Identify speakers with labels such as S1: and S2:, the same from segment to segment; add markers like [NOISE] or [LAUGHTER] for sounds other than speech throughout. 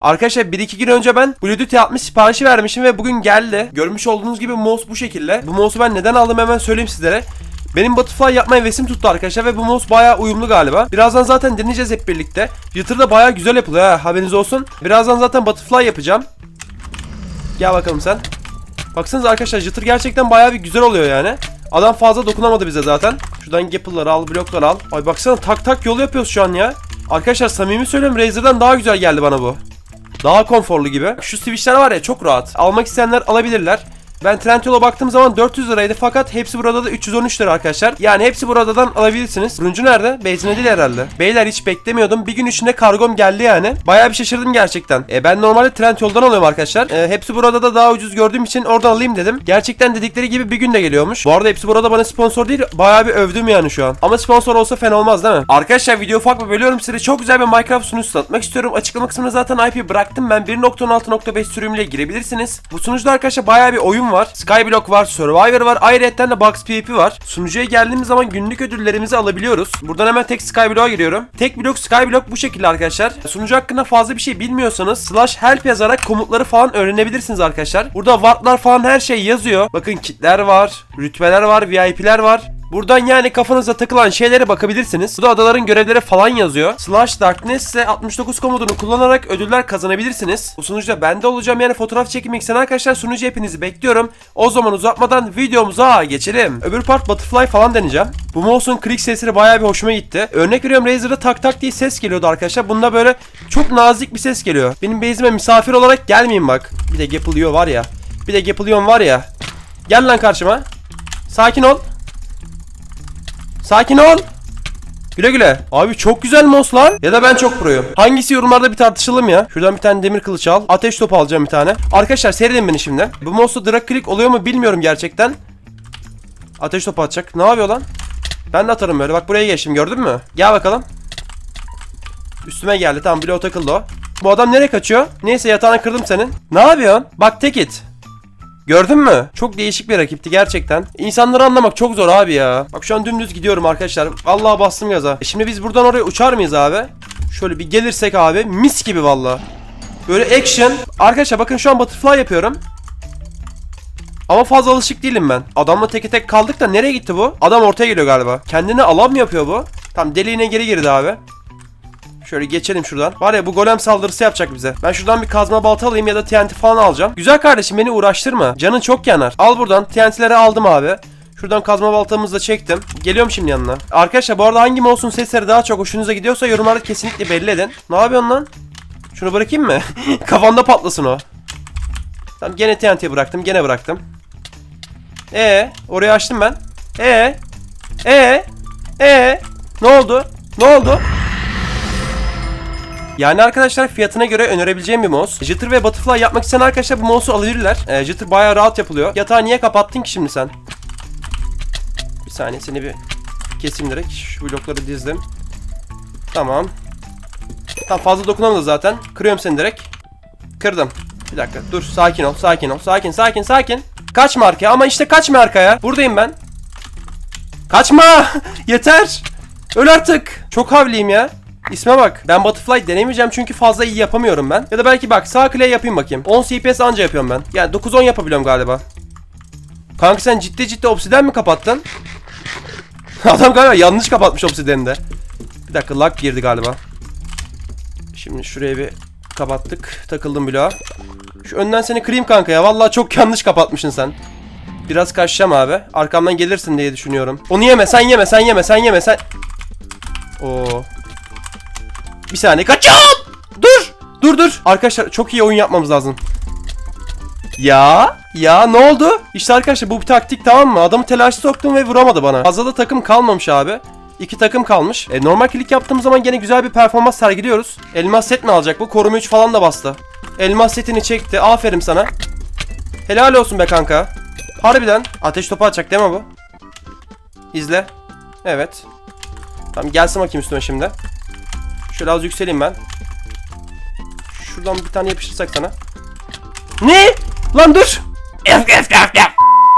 S1: Arkadaşlar 1-2 gün önce ben Bluetooth 60 siparişi vermişim ve bugün geldi. Görmüş olduğunuz gibi mouse bu şekilde. Bu mouse'u ben neden aldım hemen söyleyeyim sizlere. Benim butterfly yapmaya hevesim tuttu arkadaşlar ve bu mouse bayağı uyumlu galiba. Birazdan zaten deneyeceğiz hep birlikte. Jitter da bayağı güzel yapılıyor ha haberiniz olsun. Birazdan zaten butterfly yapacağım. Gel bakalım sen. Baksanıza arkadaşlar jitter gerçekten bayağı bir güzel oluyor yani. Adam fazla dokunamadı bize zaten. Şuradan gapple'ları al, blokları al. Ay baksana tak tak yol yapıyoruz şu an ya. Arkadaşlar samimi söylüyorum Razer'dan daha güzel geldi bana bu. Daha konforlu gibi. Şu switchler var ya çok rahat. Almak isteyenler alabilirler. Ben Trendyol'a baktığım zaman 400 liraydı fakat hepsi burada da 313 lira arkadaşlar. Yani hepsi buradan alabilirsiniz. Turuncu nerede? Beyzine değil herhalde. Beyler hiç beklemiyordum. Bir gün içinde kargom geldi yani. Bayağı bir şaşırdım gerçekten. E, ben normalde Trendyol'dan alıyorum arkadaşlar. E, hepsi burada da daha ucuz gördüğüm için oradan alayım dedim. Gerçekten dedikleri gibi bir günde geliyormuş. Bu arada hepsi burada bana sponsor değil. Bayağı bir övdüm yani şu an. Ama sponsor olsa fena olmaz değil mi? Arkadaşlar video ufak bir bölüyorum size. Çok güzel bir Minecraft sunucusu tanıtmak istiyorum. Açıklama kısmına zaten IP bıraktım. Ben 1.16.5 sürümüyle girebilirsiniz. Bu sunucuda arkadaşlar bayağı bir oyun var. Skyblock var, Survivor var. Ayrıca de Box PvP var. Sunucuya geldiğimiz zaman günlük ödüllerimizi alabiliyoruz. Buradan hemen tek Skyblock'a giriyorum. Tek blok Skyblock bu şekilde arkadaşlar. Sunucu hakkında fazla bir şey bilmiyorsanız slash help yazarak komutları falan öğrenebilirsiniz arkadaşlar. Burada wardlar falan her şey yazıyor. Bakın kitler var, rütbeler var, VIP'ler var. Buradan yani kafanıza takılan şeylere bakabilirsiniz. Bu da adaların görevleri falan yazıyor. Slash Darkness ise 69 komutunu kullanarak ödüller kazanabilirsiniz. Bu sunucuda ben de olacağım yani fotoğraf çekmek isteyen arkadaşlar sunucu hepinizi bekliyorum. O zaman uzatmadan videomuza geçelim. Öbür part Butterfly falan deneyeceğim. Bu mouse'un klik sesleri bayağı bir hoşuma gitti. Örnek veriyorum Razer'da tak tak diye ses geliyordu arkadaşlar. Bunda böyle çok nazik bir ses geliyor. Benim base'ime misafir olarak gelmeyin bak. Bir de Gapple var ya. Bir de Gapple var ya. Gel lan karşıma. Sakin ol. Sakin ol. Güle güle. Abi çok güzel mouse lan. Ya da ben çok proyum. Hangisi yorumlarda bir tartışalım ya. Şuradan bir tane demir kılıç al. Ateş topu alacağım bir tane. Arkadaşlar seyredin beni şimdi. Bu mouse'da drag click oluyor mu bilmiyorum gerçekten. Ateş topu atacak. Ne yapıyor lan? Ben de atarım böyle. Bak buraya geçtim gördün mü? Gel bakalım. Üstüme geldi. Tamam bloğu takıldı o. Bu adam nereye kaçıyor? Neyse yatağını kırdım senin. Ne yapıyorsun? Bak tek it. Gördün mü? Çok değişik bir rakipti gerçekten. İnsanları anlamak çok zor abi ya. Bak şu an dümdüz gidiyorum arkadaşlar. Vallahi bastım gaza. E şimdi biz buradan oraya uçar mıyız abi? Şöyle bir gelirsek abi mis gibi valla. Böyle action. Arkadaşlar bakın şu an butterfly yapıyorum. Ama fazla alışık değilim ben. Adamla teke tek kaldık da nereye gitti bu? Adam ortaya geliyor galiba. Kendine alan mı yapıyor bu? Tam deliğine geri girdi abi. Şöyle geçelim şuradan. Var ya bu golem saldırısı yapacak bize. Ben şuradan bir kazma balta alayım ya da TNT falan alacağım. Güzel kardeşim beni uğraştırma. Canın çok yanar. Al buradan TNT'leri aldım abi. Şuradan kazma baltamızı da çektim. Geliyorum şimdi yanına. Arkadaşlar bu arada hangi mouse'un sesleri daha çok hoşunuza gidiyorsa yorumlarda kesinlikle belli edin. Ne yapıyorsun lan? Şunu bırakayım mı? [LAUGHS] Kafanda patlasın o. Tamam gene TNT bıraktım. Gene bıraktım. E orayı açtım ben. E e e ne oldu? Ne oldu? Yani arkadaşlar fiyatına göre önerebileceğim bir mouse. Jitter ve Butterfly yapmak isteyen arkadaşlar bu mouse'u alabilirler. Ee, Jitter bayağı rahat yapılıyor. Yatağı niye kapattın ki şimdi sen? Bir saniye seni bir keseyim direkt. Şu blokları dizdim. Tamam. Tamam fazla dokunamadı zaten. Kırıyorum seni direkt. Kırdım. Bir dakika dur sakin ol sakin ol. Sakin sakin sakin. Kaçma arkaya ama işte kaçma arkaya. Buradayım ben. Kaçma! [LAUGHS] Yeter! Öl artık. Çok havliyim ya. İsme bak. Ben Butterfly denemeyeceğim çünkü fazla iyi yapamıyorum ben. Ya da belki bak sağ klavye yapayım bakayım. 10 CPS anca yapıyorum ben. Yani 9-10 yapabiliyorum galiba. Kanka sen ciddi ciddi obsiden mi kapattın? [LAUGHS] Adam galiba yanlış kapatmış obsideni de. Bir dakika lag girdi galiba. Şimdi şuraya bir kapattık. Takıldım bloğa. Şu önden seni kırayım kanka ya. Vallahi çok yanlış kapatmışsın sen. Biraz kaçacağım abi. Arkamdan gelirsin diye düşünüyorum. Onu yeme sen yeme sen yeme sen yeme sen. Oo. Bir saniye kaçıyorum. Dur. Dur dur. Arkadaşlar çok iyi oyun yapmamız lazım. Ya ya ne oldu? İşte arkadaşlar bu bir taktik tamam mı? Adamı telaşa soktum ve vuramadı bana. Fazla da takım kalmamış abi. İki takım kalmış. E, normal klik yaptığımız zaman gene güzel bir performans sergiliyoruz. Elmas set mi alacak bu? Koruma 3 falan da bastı. Elmas setini çekti. Aferin sana. Helal olsun be kanka. Harbiden. Ateş topu atacak değil mi bu? İzle. Evet. Tamam gelsin bakayım üstüme şimdi. Şöyle az yükseleyim ben. Şuradan bir tane yapıştırsak sana. Ne? Lan dur.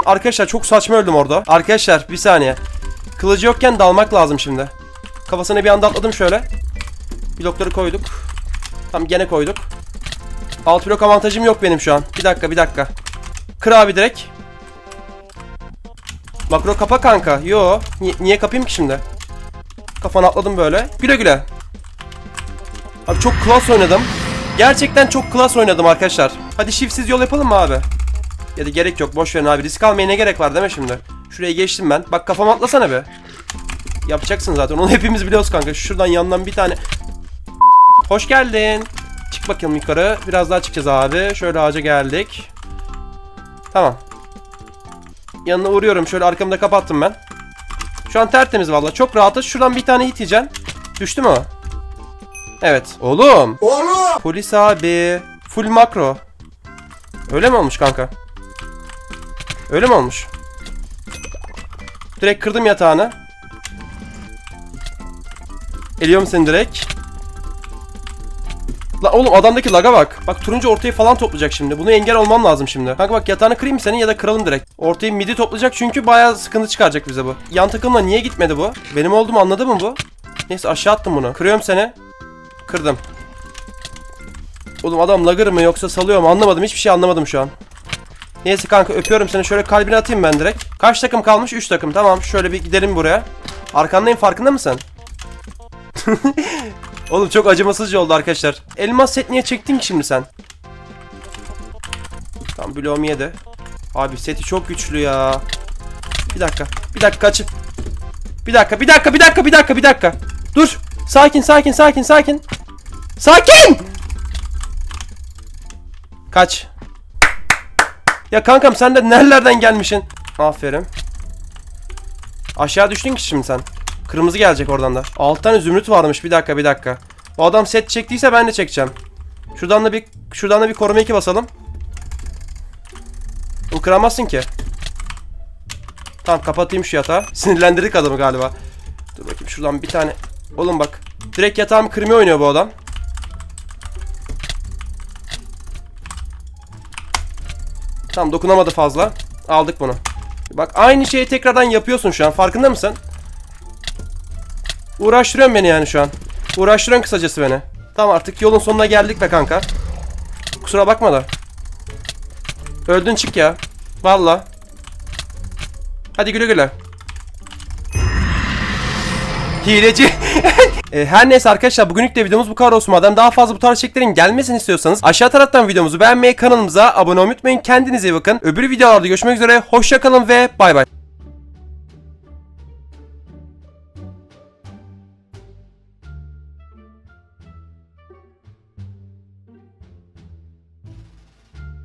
S1: Arkadaşlar çok saçma öldüm orada. Arkadaşlar bir saniye. Kılıcı yokken dalmak lazım şimdi. Kafasına bir anda atladım şöyle. Blokları koyduk. Tam gene koyduk. Alt blok avantajım yok benim şu an. Bir dakika bir dakika. Kır abi direkt. Makro kapa kanka. Yo. Ni- niye kapayım ki şimdi? Kafana atladım böyle. Güle güle. Abi çok klas oynadım. Gerçekten çok klas oynadım arkadaşlar. Hadi shiftsiz yol yapalım mı abi? Ya da gerek yok. Boş verin abi. Risk almaya ne gerek var değil mi şimdi? Şuraya geçtim ben. Bak kafama atlasana be. Yapacaksın zaten. Onu hepimiz biliyoruz kanka. Şuradan yandan bir tane. Hoş geldin. Çık bakalım yukarı. Biraz daha çıkacağız abi. Şöyle ağaca geldik. Tamam. Yanına uğruyorum. Şöyle arkamda kapattım ben. Şu an tertemiz valla. Çok rahatız. Şuradan bir tane hit yiyeceksin. Düştü mü o? Evet. Oğlum.
S2: Oğlum!
S1: Polis abi. Full makro. Öyle mi olmuş kanka? Öyle mi olmuş? Direkt kırdım yatağını. Eliyorum seni direkt. La oğlum adamdaki laga bak. Bak turuncu ortayı falan toplayacak şimdi. Bunu engel olmam lazım şimdi. Kanka bak yatağını kırayım senin ya da kıralım direkt. Ortayı midi toplayacak çünkü bayağı sıkıntı çıkaracak bize bu. Yan takımla niye gitmedi bu? Benim olduğumu anladı mı bu? Neyse aşağı attım bunu. Kırıyorum seni. Kırdım. Oğlum adam lagır mı yoksa salıyor mu anlamadım. Hiçbir şey anlamadım şu an. Neyse kanka öpüyorum seni. Şöyle kalbine atayım ben direkt. Kaç takım kalmış? 3 takım. Tamam şöyle bir gidelim buraya. Arkandayım farkında mısın? [LAUGHS] Oğlum çok acımasızca oldu arkadaşlar. Elmas set niye çektin ki şimdi sen? Tamam bloğum yedi. Abi seti çok güçlü ya. Bir dakika. Bir dakika açıp. Bir dakika, bir dakika, bir dakika, bir dakika, bir dakika. Dur. Sakin, sakin, sakin, sakin. Sakin! Kaç. Ya kankam sen de nerelerden gelmişsin? Aferin. Aşağı düştün ki şimdi sen. Kırmızı gelecek oradan da. 6 tane zümrüt varmış. Bir dakika bir dakika. O adam set çektiyse ben de çekeceğim. Şuradan da bir şuradan da bir koruma 2 basalım. Bunu kıramazsın ki. Tamam kapatayım şu yatağı. [LAUGHS] Sinirlendirdik adamı galiba. Dur bakayım şuradan bir tane. Oğlum bak. Direkt yatağımı kırmaya oynuyor bu adam. Tamam dokunamadı fazla. Aldık bunu. Bak aynı şeyi tekrardan yapıyorsun şu an. Farkında mısın? Uğraştırıyorsun beni yani şu an. Uğraştırıyorsun kısacası beni. Tamam artık yolun sonuna geldik be kanka. Kusura bakma da. Öldün çık ya. Valla. Hadi güle güle. Hileci. [LAUGHS] E, her neyse arkadaşlar bugünlük de videomuz bu kadar olsun. Madem daha fazla bu tarz içeriklerin gelmesini istiyorsanız aşağı taraftan videomuzu beğenmeyi, kanalımıza abone olmayı unutmayın. Kendinize iyi bakın. Öbür videolarda görüşmek üzere. Hoşçakalın ve bay bay.